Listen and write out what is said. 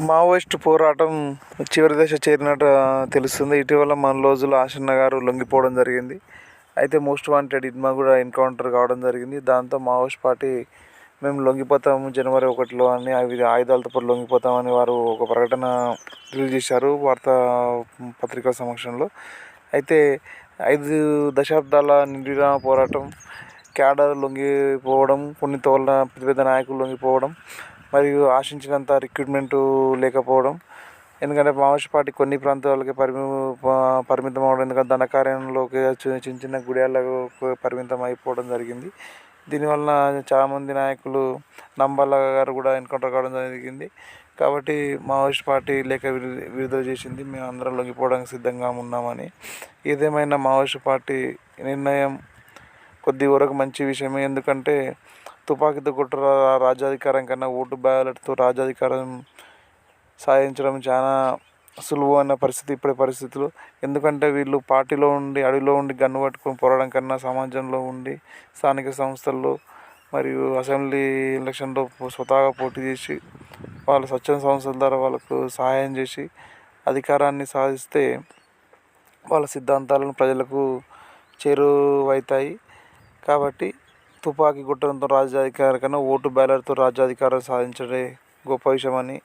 Maoist పోరాటం చివరి దశ చేరినట్టు తెలుస్తుంది. ఇటీవల మన రోజులు ఆశన్న గారు లొంగిపోవడం జరిగింది. అయితే మోస్ట్ వాంటెడ్ ఇన్మా కూడా ఎన్కౌంటర్ కావడం జరిగింది. దాంతో మావోయిస్ట్ పార్టీ మేము లొంగిపోతాము జనవరి ఒకటిలో అని అవి ఆయుధాలతో పాటు లొంగిపోతామని వారు ఒక ప్రకటన రిలీజ్ చేశారు వార్తా పత్రికా సమక్షంలో. అయితే ఐదు దశాబ్దాల నిర్విరామ పోరాటం క్యాడర్ లొంగిపోవడం కొన్ని తోళ్ళ పెద్ద పెద్ద నాయకులు లొంగిపోవడం మరియు ఆశించినంత రిక్రూట్మెంట్ లేకపోవడం. ఎందుకంటే మావోయిస్ట్ పార్టీ కొన్ని ప్రాంతాలకి పరిమి పరిమితం అవ్వడం ఎందుకంటే ధనకార్యంలోకి చిన్న చిన్న గుడియాలకు పరిమితం అయిపోవడం జరిగింది. దీనివల్ల చాలామంది నాయకులు నంబాల గారు కూడా ఎన్కౌంటర్ కావడం జరిగింది. కాబట్టి మావోయిస్ట్ పార్టీ లేఖ విడుదల చేసింది. మేము అందరం లొంగిపోవడానికి సిద్ధంగా ఉన్నామని. ఏదేమైనా మావోయిస్ట్ పార్టీ నిర్ణయం కొద్ది వరకు మంచి విషయమే. ఎందుకంటే తుపాకీతో కొట్టు రాజ్యాధికారం కన్నా ఓటు బ్యాలెట్తో రాజ్యాధికారం సాధించడం చాలా సులువు అన్న పరిస్థితి ఇప్పటి పరిస్థితులు. ఎందుకంటే వీళ్ళు పార్టీలో ఉండి అడవిలో ఉండి గన్ను పట్టుకొని పోరాడడం కన్నా సమాజంలో ఉండి స్థానిక సంస్థల్లో మరియు అసెంబ్లీ ఎలక్షన్లో స్వతహాగా పోటీ చేసి వాళ్ళ స్వచ్ఛంద సంస్థల ద్వారా వాళ్ళకు సహాయం చేసి అధికారాన్ని సాధిస్తే వాళ్ళ సిద్ధాంతాలను ప్రజలకు చేరువవుతాయి కాబట్టి తుపాకీ కొట్టడంతో రాజ్యాధికారం కన్నా ఓటు బ్యాలెట్తో రాజ్యాధికారం సాధించడమే గొప్ప విషయం అని